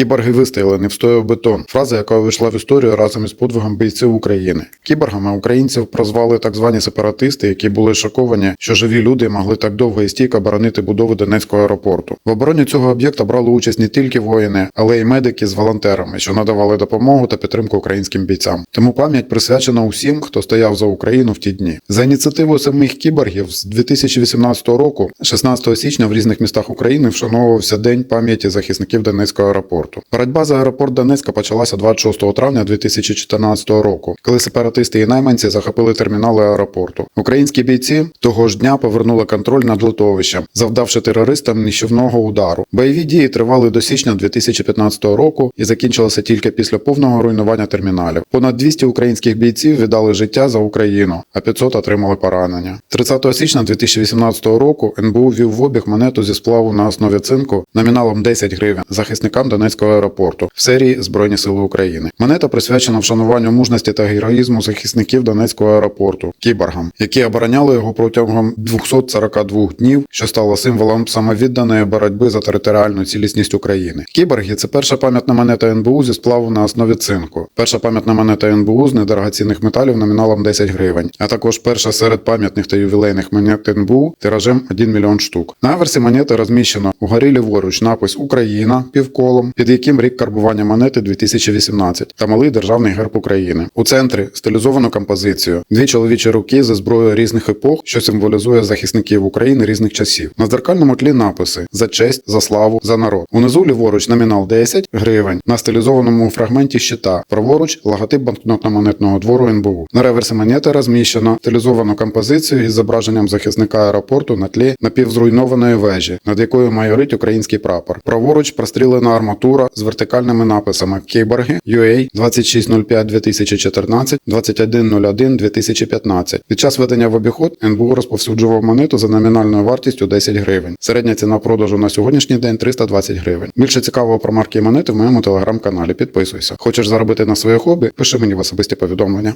Кіборги вистояли, не встояв бетон. Фраза, яка вийшла в історію разом із подвигом бійців України. Кіборгами українців прозвали так звані сепаратисти, які були шоковані, що живі люди могли так довго і стійко боронити будову Донецького аеропорту. В обороні цього об'єкта брали участь не тільки воїни, але й медики з волонтерами, що надавали допомогу та підтримку українським бійцям. Тому пам'ять присвячена усім, хто стояв за Україну в ті дні. За ініціативою самих кіборгів з 2018 року, 16 січня, в різних містах України вшановувався День пам'яті захисників Донецького аеропорту. Боротьба за аеропорт Донецька почалася 26 травня 2014 року, коли сепаратисти і найманці захопили термінали аеропорту. Українські бійці того ж дня повернули контроль над литовищем, завдавши терористам нищівного удару. Бойові дії тривали до січня 2015 року і закінчилися тільки після повного руйнування терміналів. Понад 200 українських бійців віддали життя за Україну, а 500 отримали поранення. 30 січня 2018 року НБУ ввів в обіг монету зі сплаву на основі цинку номіналом 10 гривень захисникам Донецького аеропорту в серії Збройні Сили України. Монета присвячена вшануванню мужності та героїзму захисників Донецького аеропорту кіборгам, які обороняли його протягом 242 днів, що стало символом самовідданої боротьби за територіальну цілісність України. Кіборги це перша пам'ятна монета НБУ зі сплаву на основі цинку, перша пам'ятна монета НБУ з недорогоцінних металів номіналом 10 гривень, а також перша серед пам'ятних та ювілейних монет НБУ тиражем 1 мільйон штук. На аверсі монети розміщено угорі ліворуч напис Україна півколом, під яким рік карбування монети 2018 та малий державний герб України. У центрі стилізовану композицію, дві чоловічі руки зі зброєю різних епох, що символізує захисників України різних часів. На дзеркальному тлі написи за честь, за славу, за народ. Унизу ліворуч номінал 10 гривень на стилізованому фрагменті щита. Праворуч логотип банкнотно-монетного двору НБУ. На реверсі монети розміщено стилізовану композицію із зображенням захисника аеропорту на тлі напівзруйнованої вежі, над якою майорить український прапор. Праворуч прострілена арматура з вертикальними написами Кіборги UA 2605 2014 2101 2015. Під час ведення в обіход НБУ розповсюджував монету за номінальною вартістю 10 гривень. Середня ціна продажу на сьогоднішній день 320 гривень. Більше цікавого про марки монети в моєму телеграм-каналі. Підписуйся. Хочеш заробити на своє хобі? Пиши мені в особисті повідомлення.